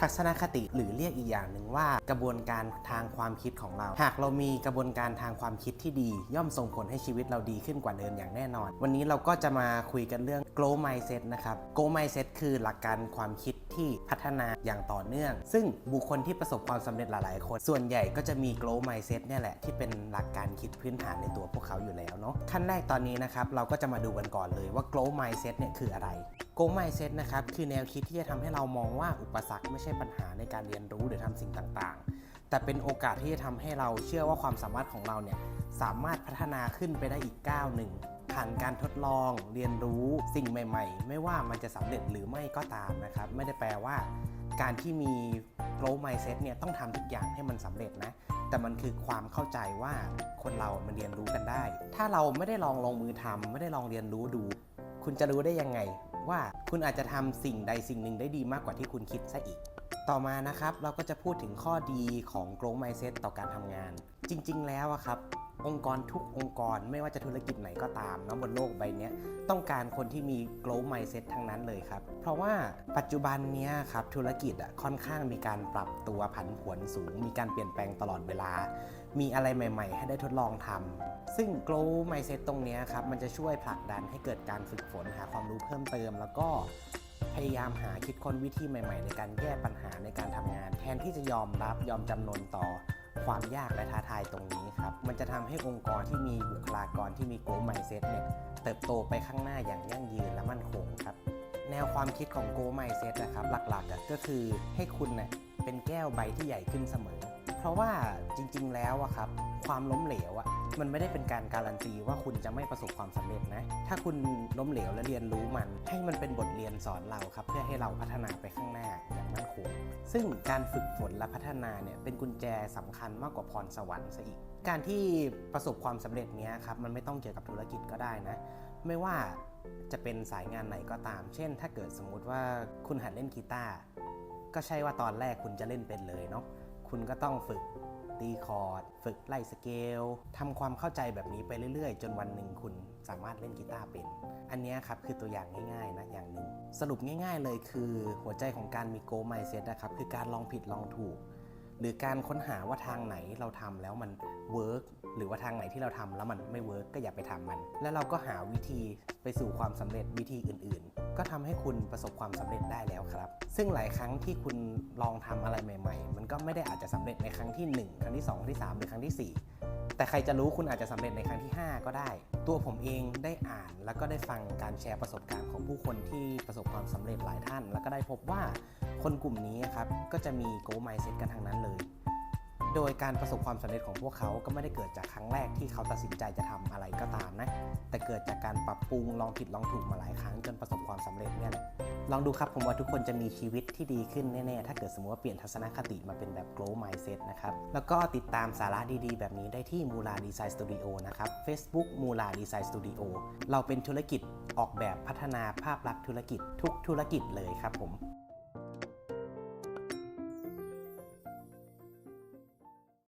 ทัศนคติหรือเรียกอีกอย่างหนึ่งว่า กระบวนการทางความคิดของเรา หากเรามีกระบวนการทางความคิดที่ดี ย่อมส่งผลให้ชีวิตเราดีขึ้นกว่าเดิมอย่างแน่นอน วันนี้เราก็จะมาคุยกันเรื่อง grow mindset นะครับ grow mindset คือหลักการความคิดที่พัฒนาอย่างต่อเนื่อง ซึ่งบุคคลที่ประสบความสำเร็จหลาย ๆ คน ส่วนใหญ่ก็จะมี grow mindset เนี่ยแหละที่เป็นหลักการคิดพื้นฐานในตัวพวกเขาอยู่แล้วเนาะขั้นแรกตอนนี้นะครับเราก็จะมาดูกันก่อนเลยว่า grow mindset เนี่ยคืออะไร grow mindset นะครับคือแนวคิดที่จะทำให้เรามองว่าอุปสรรคไม่ใช่ปัญหาในการเรียนรู้หรือทำสิ่งต่างๆ แต่เป็นโอกาสที่จะทำให้เราเชื่อว่าความสามารถของเราเนี่ยสามารถพัฒนาขึ้นไปได้อีกก้าวหนึ่งผ่านการทดลองเรียนรู้สิ่งใหม่ ๆ ไม่ว่ามันจะสำเร็จหรือไม่ก็ตามนะครับ ไม่ได้แปลว่า การที่มี growth mindset เนี่ยต้องทำทุกอย่างให้มันสำเร็จนะแต่มันคือความเข้าใจว่าคนเรามันเรียนรู้กันได้ ถ้าเราไม่ได้ลองลงมือทำไม่ได้ลองเรียนรู้ดู คุณจะรู้ได้ยังไงว่าคุณอาจจะทำสิ่งใดสิ่งหนึ่งได้ดีมากกว่าที่คุณคิดซะอีก ต่อมานะครับเราก็จะพูดถึงข้อดีของ growth mindset ต่อการทำงาน จริง ๆ แล้วอะครับองค์กรทุกองค์กรไม่ว่าจะธุรกิจไหนก็ตามนะบนโลกใบนี้ต้องการคนที่มี growth mindset ทั้งนั้นเลยครับ เพราะว่าปัจจุบันนี้ครับธุรกิจอะค่อนข้างมีการปรับตัวผันผวนสูง มีการเปลี่ยนแปลงตลอดเวลา มีอะไรใหม่ ๆ ให้ได้ทดลองทำซึ่ง grow mindset ตรงนี้ครับมันจะช่วยผลักดันให้เกิดการฝึกฝนหาความรู้เพิ่มเติม แล้วก็พยายามหาคิดค้นวิธีใหม่ ๆ ในการแก้ปัญหาในการทำงาน แทนที่จะยอมรับยอมจำนนต่อความยากและท้าทายตรงนี้ครับ มันจะทำให้องค์กรที่มีบุคลากรที่มี Grow mindset เนี่ยเติบโตไปข้างหน้าอย่างยั่งยืนและมั่นคงครับ แนวความคิดของ Grow mindset นะครับ หลักๆก็คือให้คุณเน่ย เป็นแก้วใบที่ใหญ่ขึ้นเสมอ เพราะว่าจริงๆแล้วอะครับความล้มเหลวอะมันไม่ได้เป็นการการันตีว่าคุณจะไม่ประสบความสำเร็จนะ ถ้าคุณล้มเหลวและเรียนรู้มัน ให้มันเป็นบทเรียนสอนเราครับ เพื่อให้เราพัฒนาไปข้างหน้าอย่างมั่นคง ซึ่งการฝึกฝนและพัฒนาเนี่ยเป็นกุญแจสำคัญมากกว่าพรสวรรค์ซะอีก การที่ประสบความสำเร็จเนี้ยครับมันไม่ต้องเกี่ยวกับธุรกิจก็ได้นะ ไม่ว่าจะเป็นสายงานไหนก็ตาม เช่น ถ้าเกิดสมมุติว่าคุณหัดเล่นกีตาร์ ก็ใช่ว่าตอนแรกคุณจะเล่นเป็นเลยเนาะคุณก็ต้องฝึกตีคอร์ด ฝึกไล่สเกลทำความเข้าใจแบบนี้ไปเรื่อยๆ จนวันหนึ่งคุณสามารถเล่นกีตาร์เป็น อันนี้ครับคือตัวอย่างง่ายๆนะอย่างหนึ่งสรุปง่าย ๆ เลยคือหัวใจของการมีโก mindset นะครับคือการลองผิดลองถูก หรือการค้นหาว่าทางไหนเราทำแล้วมันเวิร์กหรือว่าทางไหนที่เราทำแล้วมันไม่เวิร์กก็อย่าไปทำมัน แล้วเราก็หาวิธีไปสู่ความสำเร็จวิธีอื่น ๆ ก็ทำให้คุณประสบความสำเร็จได้แล้วครับ ซึ่งหลายครั้งที่คุณลองทำอะไรใหม่ ๆ มันก็ไม่ได้อาจจะสำเร็จในครั้งที่ 1 ครั้งที่ 2 ครั้งที่ 3 หรือครั้งทีสี่4 แต่ใครจะรู้คุณอาจจะสำเร็จในครั้งที่ 5 ก็ได้ ตัวผมเองได้อ่านแล้วก็ได้ฟังการแชร์ประสบการณ์ของผู้คนที่ประสบความสำเร็จหลายท่าน แล้วก็ได้พบว่าคนกลุ่มนี้ครับก็จะมี goal mindset กันทางนั้นเลย โดยการประสบความสำเร็จของพวกเขาก็ไม่ได้เกิดจากครั้งแรกที่เขาตัดสินใจจะทำอะไรก็ตามนะ แต่เกิดจากการปรับปรุงลองผิดลองถูกมาหลายครั้งจนประสบความสำเร็จเนี่ยแหละลองดูครับผมว่าทุกคนจะมีชีวิตที่ดีขึ้นแน่ๆ ถ้าเกิดสมมติว่าเปลี่ยนทัศนคติมาเป็นแบบ Grow mindset นะครับ แล้วก็ติดตามสาระดีๆ แบบนี้ได้ที่มูลาดีไซน์สตูดิโอนะครับ Facebook มูลาดีไซน์สตูดิโอเราเป็นธุรกิจออกแบบพัฒนาภาพลักษณ์ธุรกิจทุกธุรกิจเลยครับผม